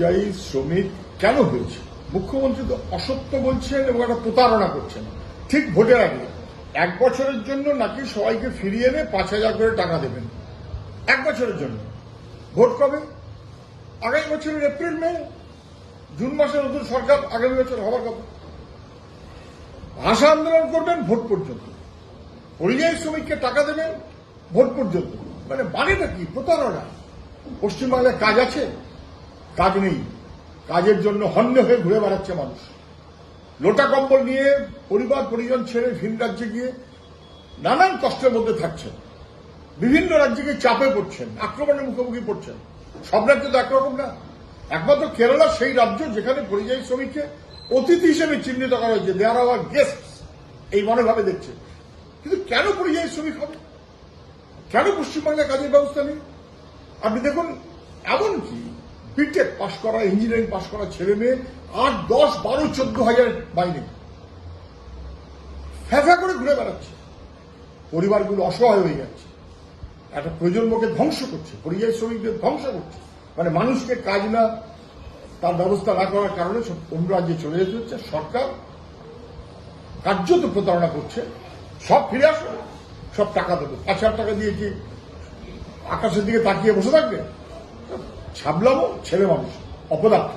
পরিযায়ী শ্রমিক কেন হয়েছে? মুখ্যমন্ত্রী তো অসত্য বলছেন এবং একটা প্রতারণা করছেন। ঠিক ভোটের আগে। এক বছরের জন্য নাকি সবাইকে ফিরিয়ে এনে পাঁচ হাজার করে টাকা দেবেন। এক বছরের জন্য। ভোট কবে? আগামী বছরের এপ্রিল, মে? জুন মাসে নতুন সরকার আগামী বছর হওয়ার কথা। ভাষা আন্দোলন করবেন ভোট পর্যন্ত। পরিযায়ী শ্রমিককে টাকা দেবেন ভোট পর্যন্ত। মানে বাড়িটা কি? প্রতারণা। পশ্চিমবাংলায় কাজ আছে? কাজ নেই। কাজের জন্য হন্য হয়ে ঘুরে বেড়াচ্ছে মানুষ। লোটা কম্বল নিয়ে পরিবার, পরিজন ছেড়ে ভিন রাজ্যে গিয়ে নানান কষ্টের মধ্যে থাকছেন। বিভিন্ন রাজ্যে গিয়ে চাপে পড়ছেন, আক্রমণের মুখোমুখি পড়ছেন। সব রাজ্য তো একরকম না। একমাত্র কেরালা সেই রাজ্য যেখানে পরিযায়ী শ্রমিককে অতিথি হিসেবে চিহ্নিত করা হয়েছে। দেয়ার আওয়ার গেস্ট এই মনোভাবে দেখছে কিন্তু কেন পরিযায়ী শ্রমিক হবে? কেন পশ্চিমবাংলায় কাজের ব্যবস্থা নেই? আপনি দেখুন, এমনকি বিটেক পাশ করা, ইঞ্জিনিয়ারিং পাশ করা ছেলে মেয়ে, আট, দশ, বারো, চোদ্দ হাজার বাইরে। ফ্যাফা করে ঘুরে বেড়াচ্ছে। পরিবারগুলো অসহায় হয়ে যাচ্ছে। একটা প্রজন্মকে ধ্বংস করছে, পরিযায়ী শ্রমিকদের ধ্বংস করছে। মানে মানুষকে কাজ না, তার ব্যবস্থা না করার কারণে অন্য রাজ্যে চলে যেতে হচ্ছে। সরকার কার্যত প্রতারণা করছে। সব ফিরে আসবে সব টাকা দেবে। পাঁচ হাজার টাকা দিয়ে কি আকাশের দিকে তাকিয়ে বসে থাকবে? ছাবলামো ছেলে মানুষ অপদার্থ।